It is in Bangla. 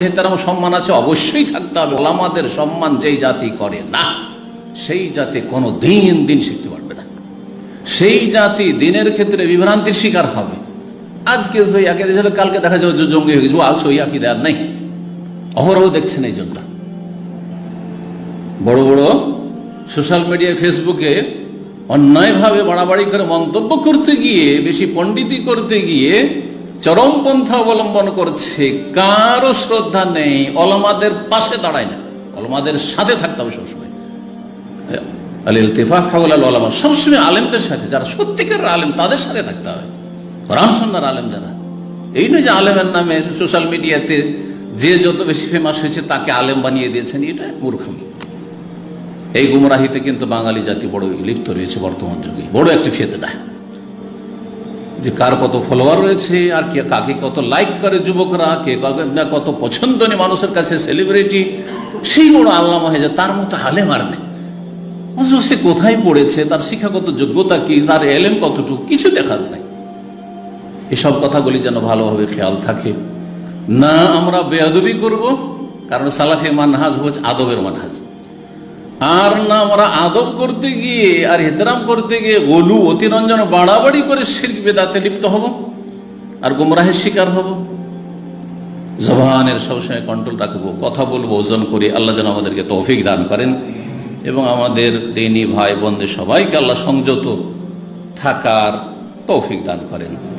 এহতারাম সম্মান আছে অবশ্যই থাকতে হবে। ওলামাদের সম্মান যেই জাতি করে না, সেই জাতি কোনো দিন দিন শিখতে পারবে না। সেই জাতি দিনের ক্ষেত্রে বিভ্রান্তির শিকার হবে। আজকে কালকে দেখা যাবে জঙ্গি হয়ে গেছে। ও আজ সইয়াকি দেয়ার নেই। অহরহ দেখছেন এই জন্য বড় বড় সোশ্যাল মিডিয়ায়, ফেসবুকে অন্যায়ভাবে বাড়াবাড়ি করে মন্তব্য করতে গিয়ে, বেশি পণ্ডিতি করতে গিয়ে চরমপন্থা অবলম্বন করছে, কারও শ্রদ্ধা নেই অলমাদের পাশে দাঁড়ায় না। অলমাদের সাথে থাকতে হবে সবসময়। আল ইলতিফাক হাউল আল ওলামা, সবসময় আলেমদের সাথে, যারা সত্যিকার আলেম, তাদের সাথে থাকতে হবে। কোরআন আলেম যারা। এই নয় যে আলেমের নামে সোশ্যাল মিডিয়াতে যে যত বেশি ফেমাস হয়েছে, তাকে আলেম বানিয়ে দিয়েছেন, এটা মূর্খামি এই গুমরাহিতে কিন্তু বাঙালি জাতি বড় লিপ্ত রয়েছে বর্তমান যুগে। বড় একটি ফেতনা। যে কার কত ফলোয়ার রয়েছে, আর কে কাকে কত লাইক করে যুবকরা, কে না কত পছন্দনীয় মানুষের কাছে সেলিব্রিটি সেই বড় আল্লাহ হয়ে তার মতো আলেম আর নেই। সে কোথায় পড়েছে, তার শিক্ষাগত যোগ্যতা কি, তার এলেম কতটুকু, কিছু দেখার নাই। এসব কথাগুলি যেন ভালোভাবে খেয়াল থাকে। না আমরা বেয়াদবি করব, কারণ সালাফে মানহাজ হচ্ছে আদবের মানহাজ। আর না আমরা আদব করতে গিয়ে আর হেতরাম করতে গিয়ে গলু অতিরঞ্জন বাড়াবাড়ি করে শিল্প বেদাতে লিপ্ত হব আর গুমরাহের শিকার হব। জবানের সবসময় কন্ট্রোল রাখব, কথা বলব, ওজন করে, আল্লাহ যেন আমাদেরকে তৌফিক দান করেন। এবং আমাদের দিনী ভাই বোনদের সবাইকে আল্লাহ সংযত থাকার তৌফিক দান করেন।